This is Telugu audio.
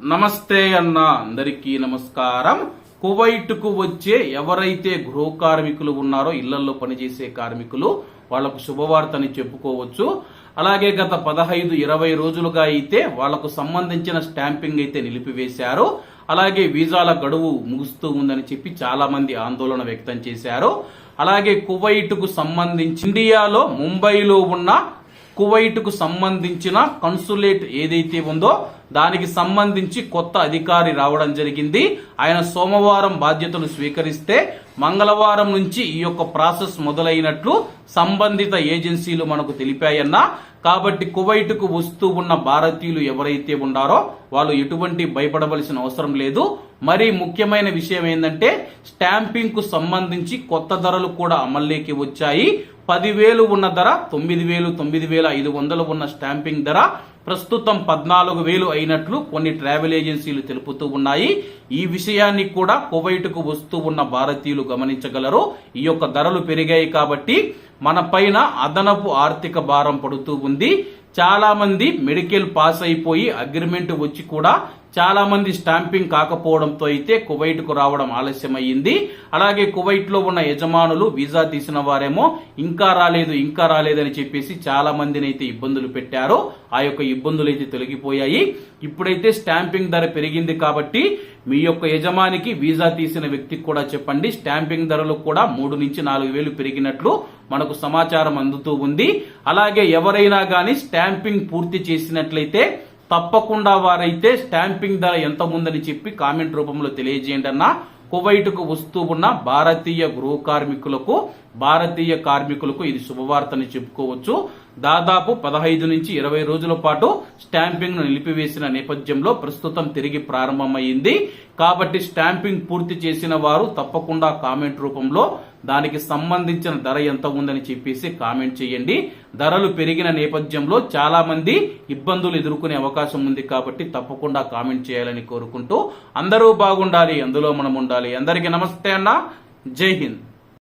నమస్తే అన్న అందరికీ నమస్కారం. కువైట్కు వచ్చే ఎవరైతే గృహ కార్మికులు ఉన్నారో ఇళ్ళలో పనిచేసే కార్మికులు వాళ్ళకు శుభవార్తని చెప్పుకోవచ్చు. అలాగే గత పదహైదు ఇరవై రోజులుగా అయితే వాళ్ళకు సంబంధించిన స్టాంపింగ్ అయితే నిలిపివేశారు. అలాగే వీసాల గడువు ముగుస్తూ ఉందని చెప్పి చాలా మంది ఆందోళన వ్యక్తం చేశారు. అలాగే కువైట్కు సంబంధించి ఇండియాలో ముంబైలో ఉన్న కువైట్కు సంబంధించిన కన్సులేట్ ఏదైతే ఉందో దానికి సంబంధించి కొత్త అధికారి రావడం జరిగింది. ఆయన సోమవారం బాధ్యతలు స్వీకరిస్తే మంగళవారం నుంచి ఈ యొక్క ప్రాసెస్ మొదలైనట్లు సంబంధిత ఏజెన్సీలు మనకు తెలిపాయన్నా. కాబట్టి కువైట్కు వస్తూ ఉన్న భారతీయులు ఎవరైతే ఉన్నారో వాళ్ళు ఎటువంటి భయపడవలసిన అవసరం లేదు. మరి ముఖ్యమైన విషయం ఏంటంటే స్టాంపింగ్కు సంబంధించి కొత్త ధరలు కూడా అమల్లోకి వచ్చాయి. పదివేలు ఉన్న ధర తొమ్మిది వేలు తొమ్మిది వేల ఐదు వందలు ఉన్న స్టాంపింగ్ ధర ప్రస్తుతం పద్నాలుగు వేలు అయినట్లు కొన్ని ట్రావెల్ ఏజెన్సీలు తెలుపుతూ ఉన్నాయి. ఈ విషయాన్ని కూడా కువైట్కు వస్తూ ఉన్న భారతీయులు గమనించగలరు. ఈ యొక్క ధరలు పెరిగాయి కాబట్టి మన పైన అదనపు ఆర్థిక భారం పడుతూ ఉంది. చాలా మంది మెడికల్ పాస్ అయిపోయి అగ్రిమెంట్ వచ్చి కూడా చాలామంది స్టాంపింగ్ కాకపోవడంతో అయితే కువైట్కు రావడం ఆలస్యమయ్యింది. అలాగే కువైట్లో ఉన్న యజమానులు వీసా తీసిన వారేమో ఇంకా రాలేదు ఇంకా రాలేదని చెప్పేసి చాలా మందిని అయితే ఇబ్బందులు పెట్టారు. ఆ యొక్క ఇబ్బందులు అయితే తొలగిపోయాయి. ఇప్పుడైతే స్టాంపింగ్ ధర పెరిగింది కాబట్టి మీ యొక్క యజమానికి వీసా తీసిన వ్యక్తికి కూడా చెప్పండి. స్టాంపింగ్ ధరలు కూడా మూడు నుంచి నాలుగు వేలు పెరిగినట్లు మనకు సమాచారం అందుతూ ఉంది. అలాగే ఎవరైనా కానీ స్టాంపింగ్ పూర్తి చేసినట్లయితే తప్పకుండా వారైతే స్టాంపింగ్ ధర ఎంత ఉందని చెప్పి కామెంట్ రూపంలో తెలియజేయండి అన్న. కువైట్కు వస్తూ ఉన్న భారతీయ గృహ కార్మికులకు భారతీయ కార్మికులకు ఇది శుభవార్తని చెప్పుకోవచ్చు. దాదాపు పదహైదు నుంచి ఇరవై రోజుల పాటు స్టాంపింగ్ను నిలిపివేసిన నేపథ్యంలో ప్రస్తుతం తిరిగి ప్రారంభమైంది కాబట్టి స్టాంపింగ్ పూర్తి చేసిన వారు తప్పకుండా కామెంట్ రూపంలో దానికి సంబంధించిన ధర ఎంత ఉందని చెప్పేసి కామెంట్ చేయండి. ధరలు పెరిగిన నేపథ్యంలో చాలా మంది ఇబ్బందులు ఎదుర్కొనే అవకాశం ఉంది కాబట్టి తప్పకుండా కామెంట్ చేయాలని కోరుకుంటూ అందరూ బాగుండాలి అందులో మనం ఉండాలి. అందరికీ నమస్తే అన్న. జై హింద్.